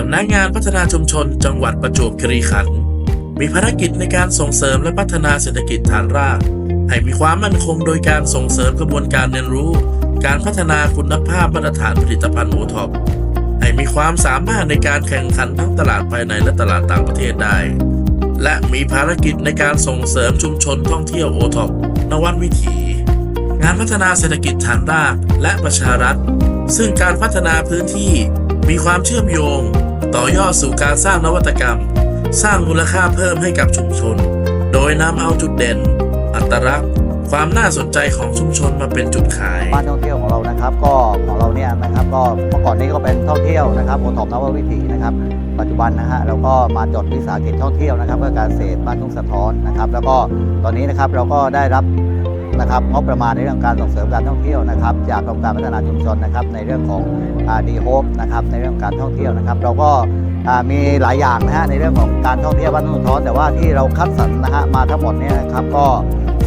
สำนักงานพัฒนาชุมชน จังหวัดประจวบคีรีขันธ์มีภารกิจในการส่งเสริมและพัฒนาเศรษฐกิจฐานราก ให้มีความมั่นคงโดยการส่งเสริมกระบวนการเรียนรู้ การพัฒนาคุณภาพมาตรฐานผลิตภัณฑ์โอท็อปให้มีความสามารถในการแข่งขันทั้งตลาดภายในและตลาดต่างประเทศได้ และมีภารกิจในการส่งเสริมชุมชนท่องเที่ยวโอท็อปนวัตวิถี งานพัฒนาเศรษฐกิจฐานรากและประชารัฐ ซึ่งการพัฒนาพื้นที่มีความเชื่อมโยง ต่อยอดสู่การสร้างนวัตกรรม สร้างมูลค่าเพิ่มให้กับชุมชน โดยนำเอาจุดเด่น อัตลักษณ์ ความน่าสนใจของชุมชนมาเป็นจุดขาย บ้านท่องเที่ยวของเรานะครับ ก็ของเราเนี่ยนะครับก็เมื่อก่อนนี้ก็เป็นท่องเที่ยวนะครับโอทอปนววิถีนะครับ ปัจจุบันนะฮะเราก็มาจดวิสาหกิจท่องเที่ยวนะครับเพื่อการเกษตรบ้านทุ่งสะท้อนนะครับ แล้วก็ตอนนี้นะครับเราก็ได้รับ นะครับงบประมาณในเรื่องการส่งเสริมการท่องเที่ยวนะครับ จากกรมการพัฒนาชุมชนนะครับ ในเรื่องของดีโฮปนะครับในเรื่องการท่องเที่ยวนะครับ เราก็มีหลายอย่างนะฮะในเรื่องของการท่องเที่ยวบ้านทุ่งท้อนแต่ว่าที่เราคัดสรรนะฮะมาทั้งหมดเนี่ยนะครับก็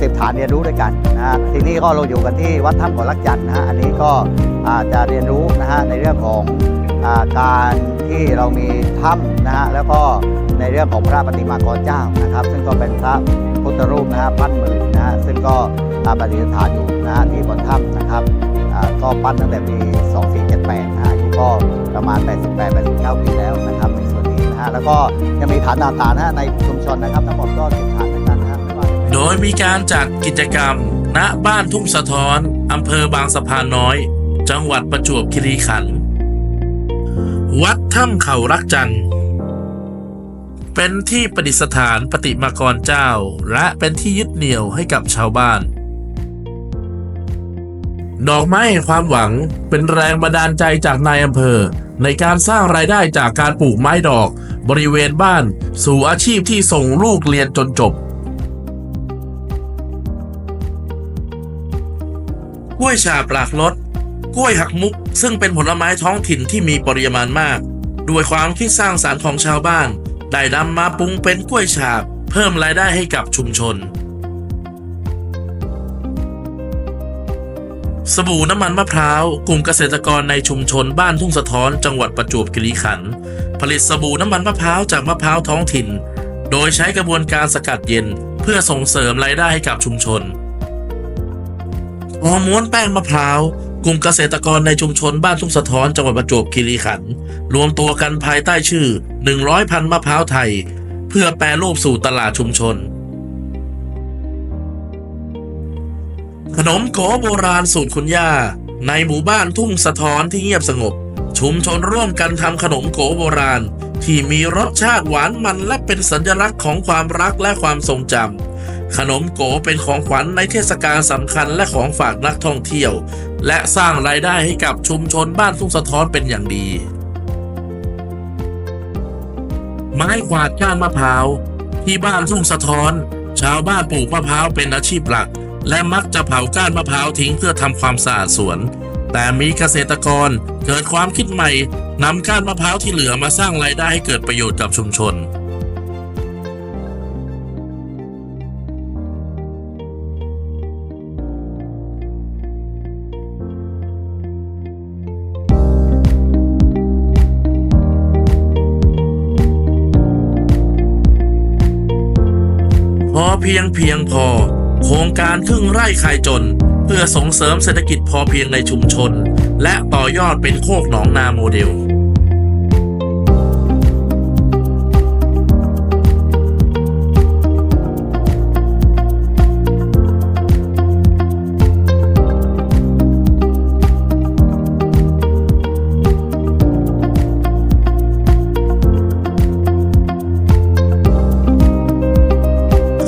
สิบฐานเรียนรู้ด้วยกันนะฮะที่นี่ก็เราอยู่กันที่วัดถ้ำเกาะลักจันนะฮะอันนี้ก็จะเรียนรู้นะฮะในเรื่องของการที่เรามีถ้ำนะฮะแล้วก็ในเรื่องของพระปฏิมากรเจ้านะครับ ซึ่งก็เป็นพระ ธรูปนะฮะปั้นมือนะฮะซึ่งก็อาประดิษฐานอยู่นะฮะที่บนถ้ำนะครับอ่าก็ปั้นตั้งแต่ปี 2478นะฮะอายุก็ประมาณ 88-89 ปีแล้วนะครับในส่วนนี้นะฮะแล้วก็ยังมีฐานต่างๆนะฮะในชุมชนนะครับทั้งหมดก็10ฐานด้วยกันนะฮะโดยมีการจัดกิจกรรม ณบ้านทุ่งสะท้อนอำเภอบางสะพานน้อย จังหวัดประจวบคีรีขันธ์วัดถ้ำเขารักจันทร์ เป็นที่ประดิษฐานปฏิมากรเจ้า และเป็นที่ยึดเหนี่ยวให้กับชาวบ้าน ดอกไม้แห่งความหวังเป็นแรงบันดาลใจจากนายอำเภอ ในการสร้างรายได้จากการปลูกไม้ดอก บริเวณบ้าน สู่อาชีพที่ส่งลูกเรียนจนจบกล้วยฉาบหลากรสกล้วยหักมุก ซึ่งเป็นผลไม้ท้องถิ่นที่มีปริมาณมาก ด้วยความคิดสร้างสารรค์ของชาวบ้าน ได้นำมาปรุงเป็นกล้วยฉาบ เพิ่มรายได้ให้กับชุมชน สบู่น้ำมันมะพร้าว กลุ่มเกษตรกรในชุมชนบ้านทุ่งสะท้อนจังหวัดประจวบคีรีขันธ์ผลิตสบู่น้ำมันมะพร้าวจากมะพร้าวท้องถิ่น โดยใช้กระบวนการสกัดเย็น เพื่อส่งเสริมรายได้ให้กับชุมชนหอม้วนแป้งมะพร้าว กลุ่มเกษตรกรในชุมชนบ้านทุ่งสะท้อนจังหวัดประจวบคีรีขันธ์รวมตัวกันภายใต้ชื่อ 100 พันมะพร้าวไทย เพื่อแปรรูปสู่ตลาดชุมชน ขนมโกโบราณสูตรคุณย่า ในหมู่บ้านทุ่งสะท้อนที่เงียบสงบ ชุมชนร่วมกันทำขนมโกโบราณ ที่มีรสชาติหวานมันและเป็นสัญลักษณ์ของความรักและความทรงจำ ขนมโกเป็นของขวัญในเทศกาลสำคัญและของฝากนักท่องเที่ยว และสร้างรายได้ให้กับชุมชนบ้านทุ่งสะท้อนเป็นอย่างดี ไม้กวาดก้านมะพร้าว ที่บ้านทุ่งสะท้อน ชาวบ้านปลูกมะพร้าวเป็นอาชีพหลัก และมักจะเผาก้านมะพร้าวทิ้งเพื่อทำความสะอาดสวน แต่มีเกษตรกรเกิดความคิดใหม่นำก้านมะพร้าวที่เหลือมาสร้างรายได้ให้เกิดประโยชน์กับชุมชน เพียงเพียงพอ โครงการครึ่งไร่ขายจน เพื่อส่งเสริมเศรษฐกิจพอเพียงในชุมชน และต่อยอดเป็นโคกหนองนาโมเดล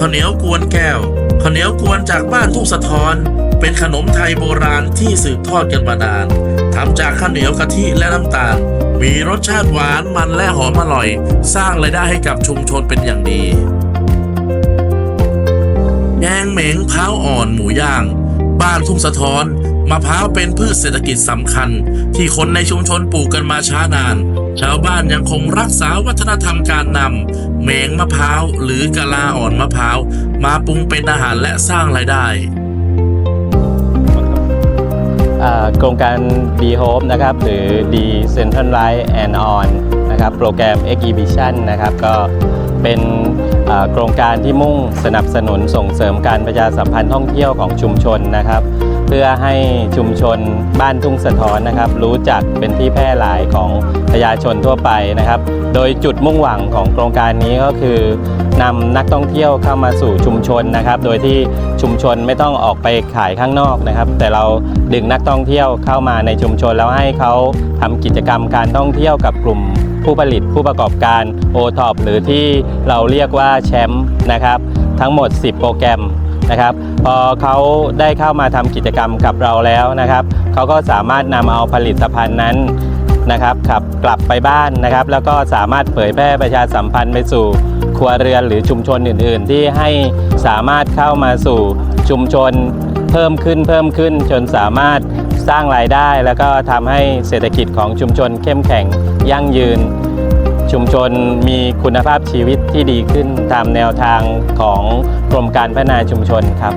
ข้าวเหนียวกวนแก้วข้าวเหนียวกวนจากบ้านทุ่งสะท้อน เป็นขนมไทยโบราณที่สืบทอดกันมานานทำจากข้าวเหนียวกะทิและน้ำตาล มีรสชาติหวานมันและหอมอร่อย สร้างรายได้ให้กับชุมชนเป็นอย่างดีแยงเหม็งพร้าอ่อนหมูย่าง บ้านทุ่งสะท้อน มะพร้าวเป็นพืชเศรษฐกิจสำคัญ ที่คนในชุมชนปลูกกันมาช้านาน ชาวบ้านยังคงรักษาวัฒนธรรมการนำเหมงมะพร้าวหรือกะลาอ่อนมะพร้าวมาปรุงเป็นอาหารและสร้างรายได้โครงการ D Hope นะครับ หรือ D Central Light and On นะครับ โปรแกรม Exhibition นะครับ ก็เป็นโครงการที่มุ่งสนับสนุนส่งเสริมการประชาสัมพันธ์ท่องเที่ยวของชุมชนนะครับ เพื่อให้ชุมชนบ้านทุ่งสะท้อนนะครับ รู้จักเป็นที่แพร่หลายของประชาชนทั่วไปนะครับ โดยจุดมุ่งหวังของโครงการนี้ก็คือนำนักท่องเที่ยวเข้ามาสู่ชุมชนนะครับ โดยที่ชุมชนไม่ต้องออกไปขายข้างนอกนะครับ แต่เราดึงนักท่องเที่ยวเข้ามาในชุมชนแล้วให้เขาทำกิจกรรมการท่องเที่ยวกับกลุ่มผู้ผลิตผู้ประกอบการโอท็อปหรือที่เราเรียกว่าแชมป์นะครับ ทั้งหมด 10 โปรแกรม นะครับพอเขาได้เข้ามาทำกิจกรรมกับเราแล้วนะครับเขาก็สามารถนำเอาผลิตภัณฑ์นั้นนะครับขับกลับไปบ้านนะครับ แล้วก็สามารถเผยแพร่ประชาสัมพันธ์ไปสู่ครัวเรือนหรือชุมชนอื่น ๆ ที่ให้สามารถเข้ามาสู่ชุมชนเพิ่มขึ้นเพิ่มขึ้นจนสามารถสร้างรายได้ แล้วก็ทำให้เศรษฐกิจของชุมชนเข้มแข็งยั่งยืน ชุมชนมีคุณภาพชีวิตที่ดีขึ้นตามแนวทางของกรมการพัฒนาชุมชนครับ